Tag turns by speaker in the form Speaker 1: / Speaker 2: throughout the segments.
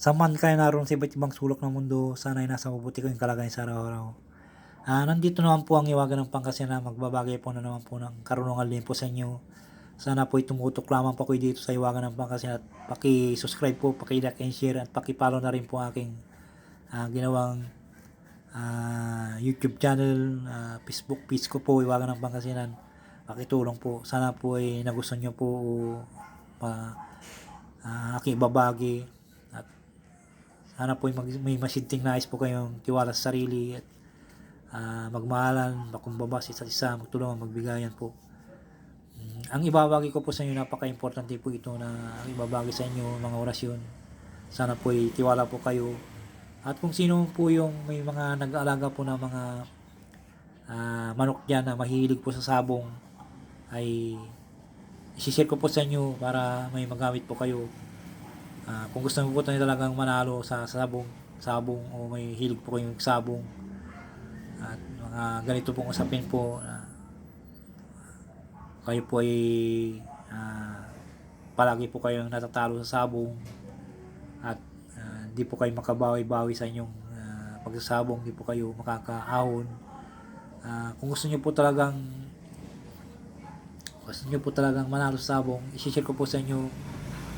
Speaker 1: Sa man kayo naroon sa iba't ibang sulok ng mundo, sana ay nasa mabuti kayong kalagayan sa araw-araw. Ah, nandito naman po ang iwagan ng Pangasinan, magbabagay po na naman po ng karunungan din po sa inyo. Sana po tumutok lamang po kayo dito sa iwagan ng Pangasinan at paki-subscribe po, paki-like and share at paki-follow na rin po aking ah, ginawang ah, YouTube channel, ah, Facebook page ko po, iwagan ng Pangasinan. Pakitulong po. Sana po ay nagustuhan nyo po pa ah, aking ibabagi sana po may masinting nais po kayong tiwala sa sarili at ah, magmahalan, makumbaba sa isa't isa, magtulungan, magbigayan po. Mm, ang ibabagi ko po sa inyo, napaka-importante po ito na ang ibabagi sa inyo mga orasyon. Sana po tiwala po kayo. At kung sino po yung may mga nag-aalaga po ng mga ah, manok dyan na mahilig po sa sabong, ay isishare ko po sa inyo para may magamit po kayo. Ah, kung gusto mo po tayo talagang manalo sa sabong, sabong o may hilig po kayong sabong at mga ganito pong usapin po na kayo po ay ah, palagi po kayong natatalo sa sabong at ah, di po kayo makabawi-bawi sa inyong ah, pagsasabong, di po kayo makakaahon. Ah, kung gusto niyo po talagang gusto niyo po talagang manalo sa sabong, isi-share ko po sa inyo.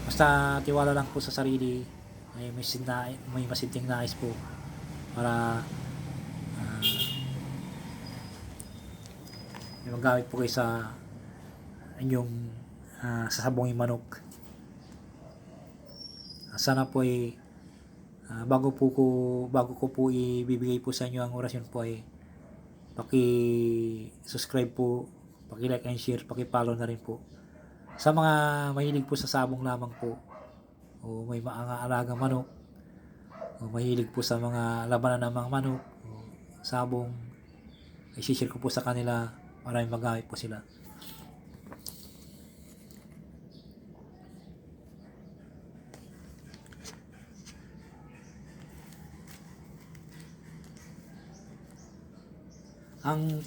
Speaker 1: Basta tiwala lang po sa sarili. May may, sinna, may masinting nais po para ah, may magamit po kayo sa inyong ah, sasabongin manok. Sana po ay ah, bago po ko bago ko po ibibigay po sa inyo ang orasyon po ay paki-subscribe po, paki-like and share, paki-follow na rin po. Sa mga mahilig po sa sabong lamang po, o may mga manok, o mahilig po sa mga labanan ng mga manok, o sabong, i-share ko po sa kanila para magamit po sila. Ang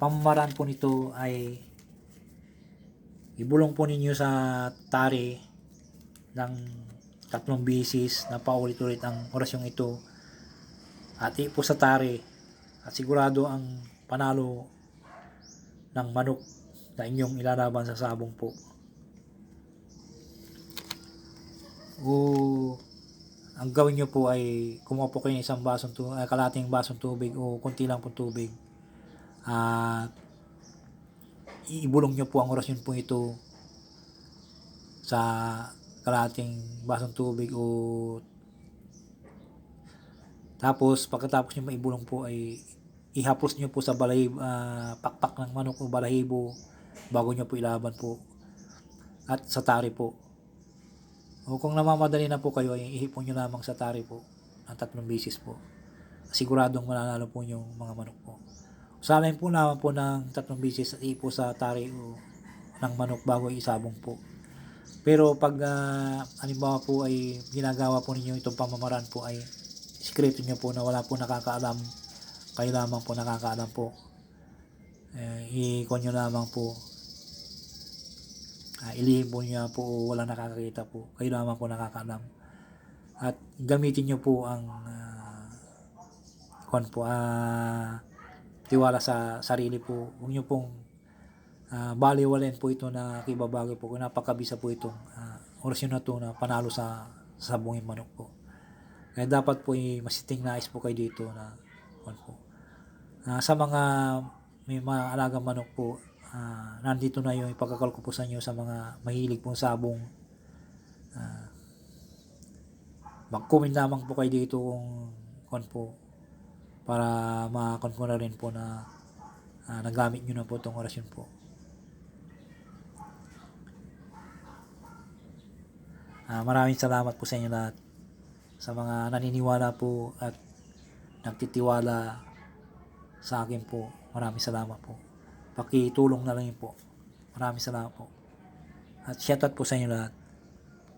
Speaker 1: pamamaraan po nito ay ibulong po ninyo sa tari ng tatlong bisis na paulit-ulit ang orasyong ito. At po sa tari. At sigurado ang panalo ng manok na inyong ilalaban sa sabong po. O ang gawin nyo po ay kumuha po kayo ng isang basong tubig, kalating basong tubig o kunti lang po tubig. At iibulong nyo po ang orasyon po ito sa kalating basong tubig o tapos pagkatapos nyo maibulong po ay ihapos nyo po sa balay ah, pakpak ng manok o balahibo bago nyo po ilaban po at sa tari po. O kung namamadali na po kayo ay ihipon nyo lamang sa tari po ang tatlong bisis po. Siguradong mananalo po yung mga manok po Salain po naman po ng tatlong bisis at ipo sa tari o ng manok bago isabong po. Pero pag ah, halimbawa po ay ginagawa po ninyo itong pamamaraan po ay sikreto nyo po na wala po nakakaalam. Kayo lamang po nakakaalam po. Eh, i-con nyo lamang po. Ah, ilihim po nyo po wala nakakakita po. Kayo lamang po nakakaalam. At gamitin nyo po ang ah, kon po ah tiwala sa sarili po. Huwag nyo pong uh, baliwalain po ito na kibabagay po. Napakabisa po itong uh, orasyon na to na panalo sa, sa sabungin manok po. Kaya dapat po ay masiting nais po kayo dito na ano po. Uh, sa mga may mga alagang manok po, uh, nandito na yung ipagkakal ko po sa inyo sa mga mahilig pong sabong. Uh, mag-comment lamang po kayo dito kung kung po para makakon ko na rin po na uh, nagamit nyo na po itong orasyon po. Uh, maraming salamat po sa inyo lahat sa mga naniniwala po at nagtitiwala sa akin po. Maraming salamat po. Pakitulong na lang po. Maraming salamat po. At shoutout po sa inyo lahat.